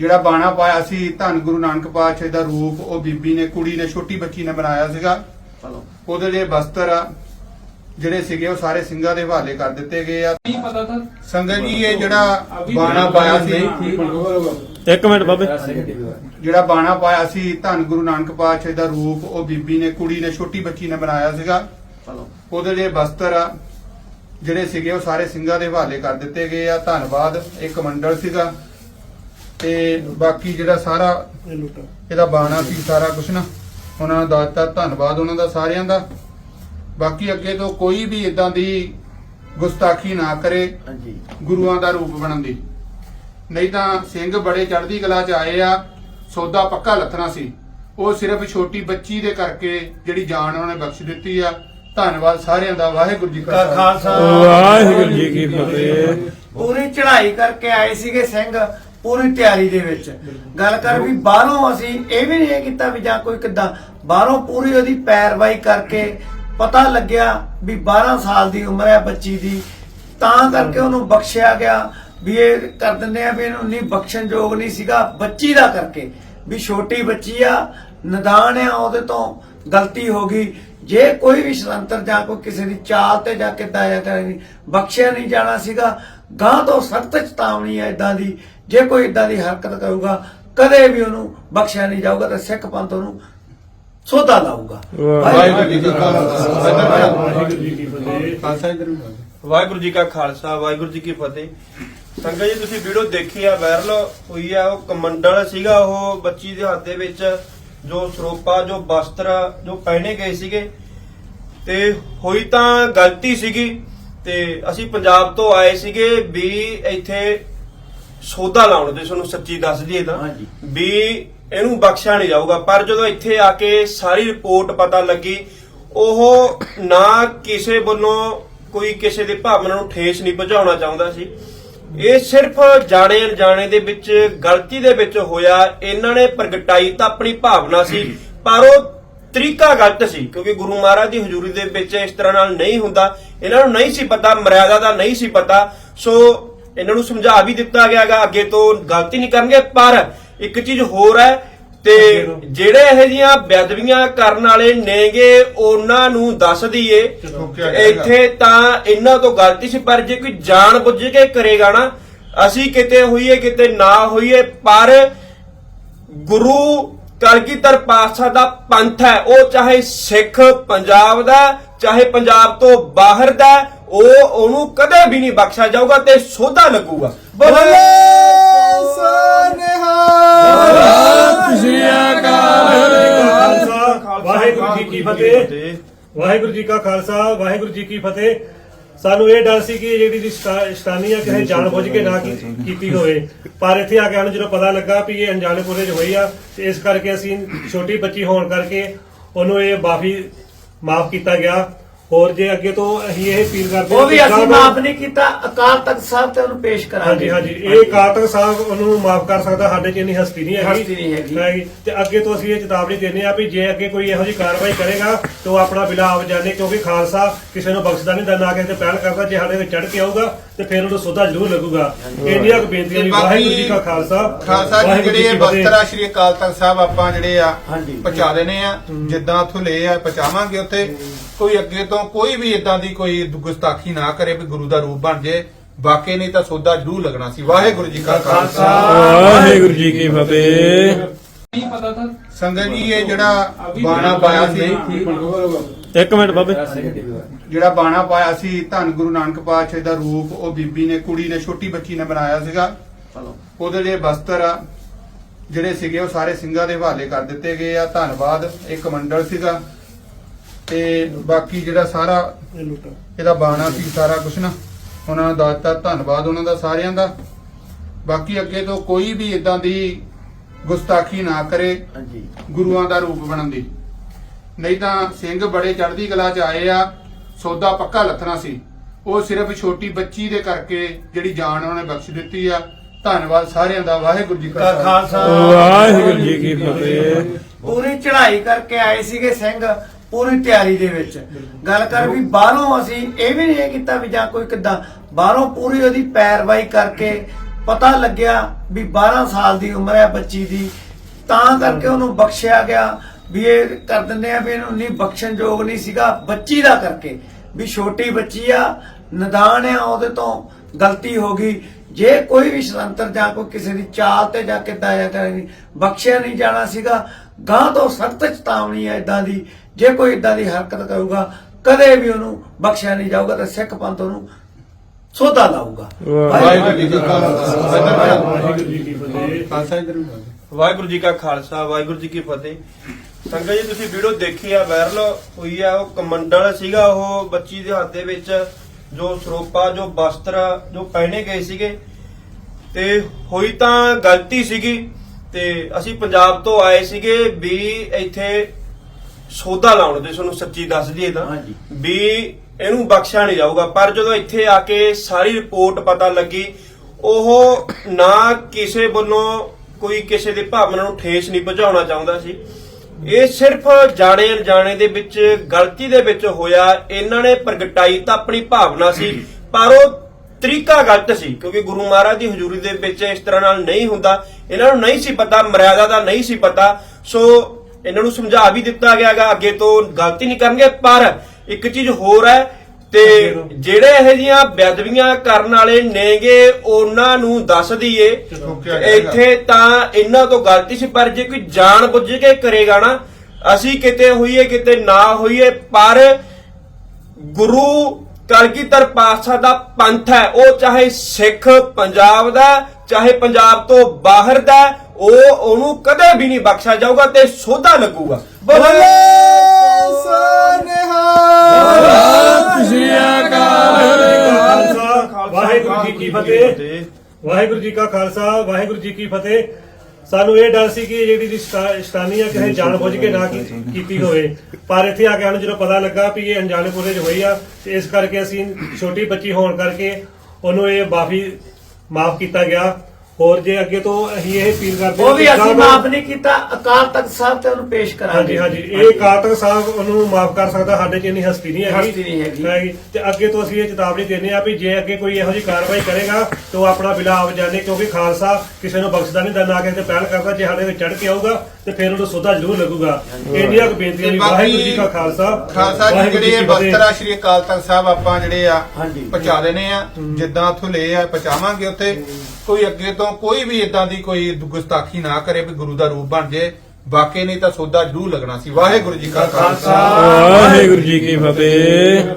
ਜਿਹੜਾ ਬਾਣਾ ਪਾਇਆ ਸੀ ਧੰਨ ਗੁਰੂ ਨਾਨਕ ਪਾਤਸ਼ਾਹ ਦਾ ਰੂਪ ਉਹ ਬੀਬੀ ਨੇ ਕੁੜੀ ਨੇ ਛੋਟੀ ਬੱਚੀ ਨੇ ਬਣਾਇਆ ਸੀਗਾ। ਉਹਦੇ ਜਿਹੜੇ ਬਸਤਰ ਜਿਹੜੇ ਸੀਗੇ ਉਹ ਸਾਰੇ ਸਿੰਘਾਂ ਦੇ ਹਵਾਲੇ ਕਰ ਦਿੱਤੇ ਗਏ ਆ। ਸੰਗਤ ਜੀ ਇਹ ਜਿਹੜਾ ਬਾਣਾ ਪਾਇਆ ਸੀ ਇੱਕ ਮਿੰਟ ਬਾਬੇ। ਜਿਹੜਾ ਬਾਣਾ ਪਾਇਆ ਸੀ ਧੰਨ ਗੁਰੂ ਨਾਨਕ ਪਾਤਸ਼ਾਹ ਦਾ ਰੂਪ ਉਹ ਬੀਬੀ ਨੇ ਕੁੜੀ ਨੇ ਛੋਟੀ ਬੱਚੀ ਨੇ ਬਣਾਇਆ ਸੀਗਾ। ਉਹਦੇ ਲਈ ਬਸਤਰ ਆ ਜਿਹੜੇ ਸੀਗੇ ਉਹ ਸਾਰੇ ਸਿੰਘਾਂ ਦੇ ਹਵਾਲੇ ਕਰ ਦਿੱਤੇ ਗਏ ਆ। ਧੰਨਵਾਦ ਇਹ ਮੰਡਲ ਸੀਗਾ। ਤੇ ਬਾਕੀ ਜਿਹੜਾ ਸਾਰਾ ਇਹਦਾ ਬਾਣਾ ਸੀ ਸਾਰਾ ਕੁਝ ਨਾ। ਉਹਨਾਂ ਨੂੰ ਦਿੱਤਾ ਧੰਨਵਾਦ ਉਹਨਾਂ ਦਾ ਸਾਰਿਆਂ ਦਾ। ਬਾਕੀ ਅੱਗੇ ਤੋਂ ਕੋਈ ਵੀ ਇਦਾਂ ਦੀ ਗੁਸਤਾਖੀ ਨਾ ਕਰੇ ਗੁਰੂਆਂ ਦਾ ਰੂਪ ਬਣਨ ਦੀ। ਨਹੀਂ ਤਾਂ ਸਿੰਘ ਬੜੇ ਚੜ੍ਹਦੀ ਕਲਾ ਚ ਆਏ ਆ ਸੌਦਾ ਪੱਕਾ ਲੱਥਣਾ ਸੀ। ਉਹ ਸਿਰਫ ਛੋਟੀ ਬੱਚੀ ਦੇ ਕਰਕੇ ਜਿਹੜੀ ਜਾਨ ਉਹਨਾਂ ਨੇ ਬਖਸ਼ ਦਿੱਤੀ ਆ। ਧੰਨਵਾਦ ਸਾਰਿਆਂ ਦਾ ਵਾਹਿਗੁਰੂ ਜੀ ਕਾ ਖਾਲਸਾ। ਵਾਹਿਗੁਰੂ ਜੀ ਕੀ ਫਤਿਹ। ਪੂਰੀ ਚੜ੍ਹਾਈ ਕਰਕੇ ਆਏ ਸੀਗੇ ਸਿੰਘ। ਪੂਰੀ ਤਿਆਰੀ ਦੇ ਵਿੱਚ। ਗੱਲ ਕਰ ਵੀ ਬਾਹਰੋਂ ਅਸੀਂ ਇਹ ਵੀ ਨਹੀਂ ਕੀਤਾ ਵੀ ਜਾਂ ਕੋਈ ਕਿੱਦਾਂ। ਬਾਹਰੋਂ ਪੂਰੀ ਉਹਦੀ ਪੈਰਵਾਈ ਕਰਕੇ ਪਤਾ ਲੱਗਿਆ ਵੀ 12 ਸਾਲ ਦੀ ਉਮਰ ਹੈ ਬੱਚੀ ਦੀ। ਤਾਂ ਕਰਕੇ ਉਹਨੂੰ ਬਖਸ਼ਿਆ ਗਿਆ ਵੀ ਇਹ ਕਰ ਦਿੰਦੇ ਆ ਵੀ ਇਹਨੂੰ ਨਹੀਂ ਬਖਸ਼ਣ ਯੋਗ ਨਹੀਂ ਸੀਗਾ ਬੱਚੀ ਦਾ ਕਰਕੇ। ਵੀ ਛੋਟੀ ਬੱਚੀ ਆ ਨਦਾਨ ਆ ਉਹਦੇ ਤੋਂ ਗਲਤੀ ਹੋ ਗਈ। ਜੇ ਕੋਈ ਵੀ ਸ਼ਰੰਤਰ ਜਾਂ ਕੋਈ ਕਿਸੇ ਦੀ ਚਾਲ ਤੇ ਜਾਂ ਕਿੱਦਾਂ ਆ ਕਰੇ ਬਖਸ਼ਿਆ ਨਹੀਂ ਜਾਣਾ ਸੀਗਾ ਗਾਂ ਤੋਂ ਸਖਤ ਚੇਤਾਵਨੀ ਹੈ ਇਦਾਂ ਦੀ ਜੇ ਕੋਈ ਇਦਾਂ ਦੀ ਹਰਕਤ ਕਰੂਗਾ ਕਦੇ ਵੀ ਉਹਨੂੰ ਬਖਸ਼ਿਆ ਨਹੀਂ ਜਾਊਗਾ ਤੇ ਸਿੱਖ ਪੰਥ ਉਹਨੂੰ ਸੋਧਾ ਲਾਊਗਾ। ਵਾਹਿਗੁਰੂ ਜੀ ਕਾ ਖਾਲਸਾ ਵਾਹਿਗੁਰੂ ਜੀ ਕੀ ਫਤਿਹ। ਖਾਲਸਾ ਇਧਰ ਨੂੰ ਵਾਹਿਗੁਰੂ ਜੀ ਕਾ ਖਾਲਸਾ ਵਾਹਿਗੁਰੂ ਜੀ ਕੀ ਫਤਿਹ। ਸੰਗਤ ਜੀ ਤੁਸੀਂ ਵੀਡੀਓ ਦੇਖੀ ਆ ਵਾਇਰਲ ਹੋਈ ਆ ਉਹ ਕਮੰਡਲ ਸੀਗਾ ਉਹ ਬੱਚੀ ਦੇ ਹੱਥ ਦੇ ਵਿੱਚ ਜੋ ਸਰੋਪਾ ਜੋ ਵਸਤਰ ਜੋ ਪਹਿਨੇ ਗਏ ਸੀਗੇ। ਤੇ ਹੋਈ ਤਾਂ ਗਲਤੀ ਸੀਗੀ ਤੇ ਅਸੀਂ ਪੰਜਾਬ ਤੋਂ ਆਏ ਸੀਗੇ ਵੀ ਇੱਥੇ ਸੌਦਾ ਲਾਉਣ ਦੇ ਤੁਹਾਨੂੰ ਸੱਚੀ ਦੱਸ ਦਈਏ ਤਾਂ। ਹਾਂਜੀ। ਵੀ ਇਹਨੂੰ ਬਖਸ਼ਿਆ ਨਹੀਂ ਜਾਊਗਾ। ਪਰ ਜਦੋਂ ਇੱਥੇ ਆ ਕੇ ਸਾਰੀ ਰਿਪੋਰਟ ਪਤਾ ਲੱਗੀ ਉਹ ਨਾ ਕਿਸੇ ਵੱਲੋਂ ਕੋਈ ਕਿਸੇ ਦੀ ਭਾਵਨਾ ਨੂੰ ਠੇਸ ਨਹੀਂ ਪਹੁੰਚਾਉਣਾ ਚਾਹੁੰਦਾ ਸੀ। ਇਹ ਸਿਰਫ ਜਾਣੇ ਅਣਜਾਣੇ ਦੇ ਵਿੱਚ ਗਲਤੀ ਦੇ ਵਿੱਚ ਹੋਇਆ। ਇਹਨਾਂ ਨੇ ਪ੍ਰਗਟਾਈ ਤਾਂ ਆਪਣੀ ਭਾਵਨਾ ਸੀ ਪਰ ਉਹ ਤਰੀਕਾ ਗਲਤ ਸੀ ਕਿਉਂਕਿ ਗੁਰੂ ਮਹਾਰਾਜ ਦੀ ਹਜ਼ੂਰੀ ਦੇ ਵਿੱਚ ਇਸ ਤਰ੍ਹਾਂ ਨਾਲ ਨਹੀਂ ਹੁੰਦਾ। ਇਹਨਾਂ ਨੂੰ ਨਹੀਂ ਸੀ ਪਤਾ ਮਰਿਆਦਾ ਦਾ ਨਹੀਂ ਸੀ ਪਤਾ। ਸੋ ਇਹਨਾਂ ਨੂੰ ਸਮਝਾ ਵੀ ਦਿੱਤਾ ਗਿਆਗਾ ਅੱਗੇ ਤੋਂ ਗਲਤੀ ਨਹੀਂ ਕਰਨਗੇ ਪਰ ਇੱਕ ਚੀਜ਼ ਹੋਰ ਹੈ ਤੇ ਜਿਹੜੇ ਇਹ ਜੀਆਂ ਬੇਅਦਬੀਆਂ ਕਰਨ ਵਾਲੇ ਨੇਗੇ ਉਹਨਾਂ ਨੂੰ ਦੱਸ ਦਈਏ। ਇੱਥੇ ਤਾਂ ਇਹਨਾਂ ਤੋਂ ਗਲਤੀ ਸੀ ਪਰ ਜੇ ਕੋਈ ਜਾਣ ਬੁੱਝ ਕੇ ਕਰੇਗਾ ਨਾ ਅਸੀਂ ਕਿਤੇ ਹੋਈਏ ਕਿਤੇ ਨਾ ਹੋਈਏ ਪਰ ਗੁਰੂ ਕਲਗੀਧਰ ਪਾਤਸ਼ਾਹ ਦਾ ਪੰਥ ਹੈ ਉਹ ਚਾਹੇ ਸਿੱਖ ਪੰਜਾਬ ਦਾ ਚਾਹੇ ਪੰਜਾਬ ਤੋਂ ਬਾਹਰ ਦਾ ਉਹ ਉਹਨੂੰ ਕਦੇ ਵੀ ਨਹੀਂ ਬਖਸ਼ਿਆ ਜਾਊਗਾ ਤੇ ਸੋਧਾ ਲੱਗੂਗਾ। ਸ੍ਰੀ ਅਕਾਲ ਵਾਹਿਗੁਰੂ ਜੀ ਕੀ ਫਤਿਹ। ਵਾਹਿਗੁਰੂ ਜੀ ਕਾ ਖਾਲਸਾ ਵਾਹਿਗੁਰੂ ਜੀ ਕੀ ਫਤਿਹ। ਸਾਨੂੰ ਇਹ ਡਰ ਸੀ ਕਿ ਜਿਹੜੀ ਦੀ ਸ਼ਤਾ- ਸ਼ਤਾਨੀ ਆ ਕਿਸੇ ਜਾਣ ਬੁੱਝ ਕੇ ਨਾ ਕੀ- ਕੀਤੀ ਹੋਵੇ। ਪਰ ਇੱਥੇ ਆ ਕੇ ਸਾਨੂੰ ਜਦੋਂ ਪਤਾ ਲੱਗਾ ਵੀ ਇਹ ਅਣਜਾਣੇ ਪੁਰੇ ਚ ਹੋਈ ਆ ਤੇ ਇਸ ਕਰਕੇ ਅਸੀਂ ਛੋਟੀ ਬੱਚੀ ਹੋਣ ਕਰਕੇ ਉਹਨੂੰ ਇਹ ਮਾਫੀ ਮਾਫ ਕੀਤਾ ਗਿਆ। ਹੋਰ ਜੇ ਅੱਗੇ ਤੋਂ ਅਸੀਂ ਇਹ ਅਪੀਲ ਕਰਦੇ ਉਹ ਵੀ ਕਿ ਅਸੀਂ ਮਾਫ ਨਹੀਂ ਕੀਤਾ ਅਕਾਲ ਤਖਤ ਸਾਹਿਬ ਤੇ ਉਹਨੂੰ ਪੇਸ਼ ਹਾਂਜੀ ਕਰਾਂਗੇ ਹਾਂਜੀ। ਇਹ ਕਾਤਕ ਸਾਹਿਬ ਉਹਨੂੰ ਮਾਫ ਕਰ ਸਕਦਾ ਸਾਡੇ ਚ ਇੰਨੀ ਹਸਤੀ ਨਹੀਂ ਹੈਗੀ। ਹਸਤੀ ਨਹੀਂ ਹੈਗੀ। ਤੇ ਅੱਗੇ ਤੋਂ ਅਸੀਂ ਇਹ ਚੇਤਾਵਨੀ ਦਿੰਦੇ ਆ ਵੀ ਜੇ ਅੱਗੇ ਕੋਈ ਇਹੋ ਜਿਹੀ ਕਾਰਵਾਈ ਕਰੇਗਾ ਤਾਂ ਆਪਣਾ ਬਿਲਾ ਆਪ ਜਾਣੇ ਕਿਉਂਕਿ ਖਾਲਸਾ ਕਿਸੇ ਨੂੰ ਬਖਸ਼ਦਾ ਨਹੀਂ ਦਿੰਦਾ ਕਿਸੇ ਤੇ ਪਹਿਲ ਕਰਦਾ ਜੇ ਸਾਡੇ ਵਿੱਚ ਚੜ ਕੇ ਆਊਗਾ ਤੇ ਫਿਰ ਉਹਨੂੰ ਸੋਧਾ ਜ਼ਰੂਰ ਲੱਗੂਗਾ। ਇੰਡੀਆ ਕੋ ਬੇਨਤੀ ਹੈ ਵਾਹਿਗੁਰੂ ਜੀ ਕਾ ਖਾਲਸਾ ਖਾਲਸਾ ਜੀ ਜਿਹੜੇ ਬਸਤਰਾ ਸ਼੍ਰੀ ਅਕਾਲ ਤਖਤ ਸਾਹਿਬ ਆਪਾਂ ਜਿਹੜੇ ਆ ਪਹੁੰਚਾ ਦੇਨੇ ਆ। ਜਿੱਦਾਂ ਉਥੋਂ ਲਏ ਆ ਪਹੁੰਚਾਵਾਂਗੇ ਉੱਥੇ। ਕੋਈ ਅੱਗੇ ਤੋਂ ਕੋਈ ਵੀ ਇਦਾਂ ਦੀ ਕੋਈ ਗੁਸਤਾਖੀ ਨਾ ਕਰੇ ਵੀ ਗੁਰੂ ਦਾ ਰੂਪ ਬਣ ਜੇ। ਵਾਕਈ ਨਹੀਂ ਤਾਂ ਸੌਦਾ ਜ਼ਰੂਰ ਲੱਗਣਾ ਸੀ। ਵਾਹਿਗੁਰੂ ਜੀ ਕਾ ਖਾਲਸਾ। ਵਾਹਿਗੁਰੂ ਜੀ ਕੀ ਫਤਿਹ। ਸੰਗਤ ਜੀ ਇਹ ਜਿਹੜਾ ਬਾਣਾ ਪਾਇਆ ਸੀ। ਇੱਕ ਮਿੰਟ ਬਾਬੇ। ਜਿਹੜਾ ਬਾਣਾ ਪਾਇਆ ਸੀ ਧੰਨ ਗੁਰੂ ਨਾਨਕ ਪਾਤਸ਼ਾਹ ਦਾ ਰੂਪ ਉਹ ਬੀਬੀ ਨੇ ਕੁੜੀ ਨੇ ਛੋਟੀ ਬੱਚੀ ਨੇ ਬਣਾਇਆ ਸੀਗਾ। ਉਹਦੇ ਲਈ ਬਸਤਰ ਆ। ਜਿਹੜੇ ਸੀਗੇ ਉਹ ਸਾਰੇ ਸਿੰਘਾਂ ਦੇ ਹਵਾਲੇ ਕਰ ਦਿੱਤੇ ਗਏ ਆ। ਧੰਨਵਾਦ ਇੱਕ ਮੰਡਲ ਸੀਗਾ। ਤੇ ਬਾਕੀ ਜਿਹੜਾ ਸਾਰਾ ਇਹਦਾ ਬਾਣਾ ਸੀ ਸਾਰਾ ਕੁਝ ਨਾ ਉਹਨਾਂ ਨੂੰ ਦੱਸ ਦਿੱਤਾ। ਧੰਨਵਾਦ ਉਹਨਾਂ ਦਾ ਸਾਰਿਆਂ ਦਾ। ਬਾਕੀ ਅੱਗੇ ਤੋਂ ਕੋਈ ਵੀ ਇਦਾਂ ਦੀ ਗੁਸਤਾਖੀ ਨਾ ਕਰੇ ਹਾਂਜੀ। ਗੁਰੂਆਂ ਦਾ ਰੂਪ ਬਣਨ ਦੀ। ਨਹੀਂ ਤਾਂ ਸਿੰਘ ਬੜੇ ਚੜ੍ਹਦੀ ਕਲਾ ਚ ਆਏ ਆ ਸੌਦਾ ਪੱਕਾ ਲੱਥਣਾ ਸੀ। ਉਹ ਸਿਰਫ ਛੋਟੀ ਬੱਚੀ ਦੇ ਕਰਕੇ ਜਿਹੜੀ ਜਾਨ ਉਹਨਾਂ ਨੇ ਬਖਸ਼ ਦਿੱਤੀ ਆ। ਧੰਨਵਾਦ ਸਾਰਿਆਂ ਦਾ ਵਾਹਿਗੁਰੂ ਜੀ ਕਾ ਖਾਲਸਾ। ਵਾਹਿਗੁਰੂ ਜੀ ਕੀ ਫਤਿਹ। ਪੂਰੀ ਚੜ੍ਹਾਈ ਕਰਕੇ ਆਏ ਸੀਗੇ ਸਿੰਘ ਪੂਰੀ ਤਿਆਰੀ ਦੇ ਵਿੱਚ। ਗੱਲ ਕਰ ਵੀ ਬਾਹਰੋਂ ਅਸੀਂ ਇਹ ਵੀ ਨਹੀਂ ਕੀਤਾ ਵੀ ਜਾਂ ਕੋਈ ਕਿੱਦਾਂ। ਬਾਹਰੋਂ ਪੂਰੀ ਉਹਦੀ ਪੈਰਵਾਈ ਕਰਕੇ ਪਤਾ ਲੱਗਿਆ ਵੀ 12 ਸਾਲ ਦੀ ਉਮਰ ਹੈ ਬੱਚੀ ਦੀ। ਤਾਂ ਕਰਕੇ ਉਹਨੂੰ ਬਖਸ਼ਿਆ ਗਿਆ। ਵੀ ਇਹ ਕਰ ਦਿੰਦੇ ਆ ਵੀ ਇਹਨੂੰ ਨਹੀਂ ਬਖਸ਼ਣ ਯੋਗ ਨਹੀਂ ਸੀਗਾ ਬੱਚੀ ਦਾ ਕਰਕੇ। ਵੀ ਛੋਟੀ ਬੱਚੀ ਆ ਨਦਾਨ ਆ ਉਹਦੇ ਤੋਂ ਗਲਤੀ ਹੋ ਗਈ। ਜੇ ਕੋਈ ਵੀ ਸ਼ਰੰਤਰ ਜਾਂ ਕੋਈ ਕਿਸੇ ਦੀ ਚਾਲ ਤੇ ਜਾ ਕੇ ਦਾਇਆ ਕਰੇ ਬਖਸ਼ਿਆ ਨਹੀਂ ਜਾਣਾ ਸੀਗਾ ਗਾਂ ਤੋਂ ਸਖਤ ਚੇਤਾਵਨੀ ਹੈ ਇਦਾਂ ਦੀ। ਜੇ ਕੋਈ ਇਦਾਂ ਦੀ ਹਰਕਤ ਕਰੂਗਾ ਕਦੇ ਵੀ ਉਹਨੂੰ ਬਖਸ਼ਿਆ ਨਹੀਂ ਜਾਊਗਾ ਤੇ ਸਿੱਖ ਪੰਥ ਉਹਨੂੰ ਸੋਧਾ ਲਾਊਗਾ। ਵਾਹਿਗੁਰੂ ਜੀ ਕਾ ਖਾਲਸਾ ਵਾਹਿਗੁਰੂ ਜੀ ਕੀ ਫਤਿਹ। ਵਾਹਿਗੁਰੂ ਜੀ ਕਾ ਖਾਲਸਾ ਵਾਹਿਗੁਰੂ ਜੀ ਕੀ ਫਤਿਹ। ਸੰਗਤ ਜੀ ਤੁਸੀਂ ਵੀਡੀਓ ਦੇਖੀ ਆ ਵਾਇਰਲ ਹੋਈ ਆ ਉਹ ਕਮੰਡਲ ਸੀਗਾ ਉਹ ਬੱਚੀ ਦੇ ਹੱਥ ਦੇ ਵਿੱਚ ਜੋ ਸਰੋਪਾ ਜੋ ਵਸਤਰ ਜੋ ਪਹਿਨੇ ਗਏ ਸੀਗੇ। ਤੇ ਹੋਈ ਤਾਂ ਗਲਤੀ ਸੀਗੀ ਤੇ ਅਸੀਂ ਪੰਜਾਬ ਤੋਂ ਆਏ ਸੀਗੇ ਵੀ ਇੱਥੇ ਸੌਦਾ ਲਾਉਣ ਦੇ ਤੁਹਾਨੂੰ ਸੱਚੀ ਦੱਸ ਦਈਏ ਤਾਂ। ਵੀ ਇਹਨੂੰ ਬਖਸ਼ਿਆ ਨਹੀਂ ਜਾਊਗਾ ਪਰ ਜਦੋਂ ਇੱਥੇ ਆ ਕੇ ਸਾਰੀ ਰਿਪੋਰਟ ਪਤਾ ਲੱਗੀ ਉਹ ਨਾ ਕਿਸੇ ਵੱਲੋਂ ਕੋਈ ਕਿਸੇ ਦੀ ਭਾਵਨਾ ਨੂੰ ਠੇਸ ਨਹੀਂ ਪਹੁੰਚਾਉਣਾ ਚਾਹੁੰਦਾ ਸੀ। ਇਹ ਸਿਰਫ ਜਾਣੇ ਅਣਜਾਣੇ ਦੇ ਵਿੱਚ, ਗਲਤੀ ਦੇ ਵਿੱਚ ਹੋਇਆ, ਇਹਨਾਂ ਨੇ ਪ੍ਰਗਟਾਈ ਤਾਂ ਆਪਣੀ ਭਾਵਨਾ ਸੀ, ਪਰ ਉਹ ਤਰੀਕਾ ਗਲਤ ਸੀ, ਕਿਉਂਕਿ ਗੁਰੂ ਮਹਾਰਾਜ ਦੀ ਹਜ਼ੂਰੀ ਦੇ ਵਿੱਚ ਇਸ ਤਰ੍ਹਾਂ ਨਾਲ ਨਹੀਂ ਹੁੰਦਾ। ਇਹਨਾਂ ਨੂੰ ਨਹੀਂ ਸੀ ਪਤਾ, ਮਰਿਆਦਾ ਦਾ ਨਹੀਂ ਸੀ ਪਤਾ। ਸੋ ਇਹਨਾਂ ਨੂੰ ਸਮਝਾ ਵੀ ਦਿੱਤਾ ਗਿਆਗਾ, ਅੱਗੇ ਤੋਂ ਗਲਤੀ ਨਹੀਂ ਕਰਨਗੇ, ਪਰ ਇੱਕ ਚੀਜ਼ ਹੋਰ ਹੈ ਤੇ ਜਿਹੜੇ ਇਹ ਜੀਆਂ ਬੇਅਦਬੀਆਂ ਕਰਨ ਵਾਲੇ ਨੇਗੇ ਉਹਨਾਂ ਨੂੰ ਦੱਸ ਦਈਏ। ਇੱਥੇ ਤਾਂ ਇਹਨਾਂ ਤੋਂ ਗਲਤੀ ਸੀ ਪਰ ਜੇ ਕੋਈ ਜਾਣ ਬੁੱਝ ਕੇ ਕਰੇਗਾ ਨਾ ਅਸੀਂ ਕਿਤੇ ਹੋਈਏ ਕਿਤੇ ਨਾ ਹੋਈਏ ਪਰ ਗੁਰੂ ਕਲਗੀਧਰ ਪਾਤਸ਼ਾਹ ਦਾ ਪੰਥ ਹੈ ਉਹ ਚਾਹੇ ਸਿੱਖ ਪੰਜਾਬ ਦਾ ਚਾਹੇ ਪੰਜਾਬ ਤੋਂ ਬਾਹਰ ਦਾ ਉਹ ਉਹਨੂੰ ਕਦੇ ਵੀ ਨਹੀਂ ਬਖਸ਼ਿਆ ਜਾਊਗਾ ਤੇ ਸੋਧਾ ਲੱਗੂਗਾ ਵਾਹਿਗੁਰੂ ਜੀ ਕੀ ਫਤਿਹ। ਵਾਹਿਗੁਰੂ ਜੀ ਕਾ ਖਾਲਸਾ ਵਾਹਿਗੁਰੂ ਜੀ ਕੀ ਫਤਿਹ। ਸਾਨੂੰ ਇਹ ਡਰ ਸੀ ਕਿ ਜਿਹੜੀ ਸ਼ਤਾ- ਸ਼ਤਾਨੀ ਆ ਕਿਸੇ ਜਾਣ ਬੁੱਝ ਕੇ ਨਾ ਕੀ- ਕੀਤੀ ਹੋਵੇ। ਪਰ ਇੱਥੇ ਆ ਕੇ ਸਾਨੂੰ ਜਦੋਂ ਪਤਾ ਲੱਗਾ ਵੀ ਇਹ ਅਣਜਾਣੇ ਪੁਰੇ 'ਚ ਹੋਈ ਆ ਤੇ ਇਸ ਕਰਕੇ ਅਸੀਂ ਛੋਟੀ ਬੱਚੀ ਹੋਣ ਕਰਕੇ ਉਹਨੂੰ ਇਹ ਮਾਫੀ ਮਾਫ ਕੀਤਾ ਗਿਆ। ਹੋਰ ਜੇ ਅੱਗੇ ਤੋਂ ਅਸੀਂ ਇਹ ਅਪੀਲ ਕਰਦੇ ਉਹ ਵੀ ਅਸੀਂ ਮਾਫ ਨਹੀਂ ਕੀਤਾ ਅਕਾਲ ਤਖਤ ਸਾਹਿਬ ਤੇ ਉਹਨੂੰ ਪੇਸ਼ ਹਾਂਜੀ ਕਰਾਂਗੇ। ਹਾਂਜੀ ਇਹ ਕਾਤਕ ਸਾਹਿਬ ਉਹਨੂੰ ਮਾਫ ਕਰ ਸਕਦਾ ਸਾਡੇ ਚ ਇੰਨੀ ਹਸਤੀ ਨਹੀਂ ਹੈਗੀ। ਹਸਤੀ ਨਹੀਂ ਹੈਗੀ। ਤੇ ਅੱਗੇ ਤੋਂ ਅਸੀਂ ਇਹ ਚੇਤਾਵਨੀ ਦਿੰਦੇ ਆ ਵੀ ਜੇ ਅੱਗੇ ਕੋਈ ਇਹੋ ਜਿਹੀ ਕਾਰਵਾਈ ਕਰੇਗਾ ਤਾਂ ਉਹ ਆਪਣਾ ਬਿਲਾ ਆਪ ਜਾਣੇ ਕਿਉਂਕਿ ਖਾਲਸਾ ਕਿਸੇ ਨੂੰ ਬਖਸ਼ਦਾ ਨਹੀਂ ਦੰਨਾ ਕਿਸੇ ਤੇ ਪਹਿਲ ਕਰਦਾ ਜੇ ਸਾਡੇ ਵਿੱਚ ਚੜ ਕੇ ਆਊਗਾ ਤੇ ਫਿਰ ਉਹਨੂੰ ਸੋਧਾ ਜ਼ਰੂਰ ਲੱਗੂਗਾ। ਇੰਨੀਆਂ ਕੁ ਬੇਨਤੀਆਂ ਬਾਕੀ ਵਾਹਿਗੁਰੂ ਜੀ ਕਾ ਖਾਲਸਾ ਖਾਲਸਾ ਜੀ ਜਿਹੜੇ। ਬਸਤਰ ਸ਼੍ਰੀ ਅਕਾਲ ਤਖਤ ਸਾਹਿਬ ਆਪਾਂ ਜਿਹੜੇ ਆ। ਪਹੁੰਚਾ ਦੇਣੇ ਆ। ਜਿੱਦਾਂ ਉੱਥੋਂ ਲਏ ਆ ਪਹੁੰਚਾਵਾਂਗੇ ਉੱਥੇ। ਕੋਈ ਅੱਗੇ ਤੋਂ ਕੋਈ ਵੀ ਇਦਾਂ ਦੀ ਕੋਈ ਗੁਸਤਾਖੀ ਨਾ ਕਰੇ ਵੀ ਗੁਰੂ ਦਾ ਰੂਪ ਬਣ ਜੇ। ਵਾਕਈ ਨਹੀਂ ਤਾਂ ਸੋਧਾ ਜ਼ਰੂਰ ਲੱਗਣਾ ਸੀ। ਵਾਹਿਗੁਰੂ ਜੀ ਕਾ ਖਾਲਸਾ। ਵਾਹਿਗੁਰੂ ਜੀ ਕੀ ਫਤਿਹ।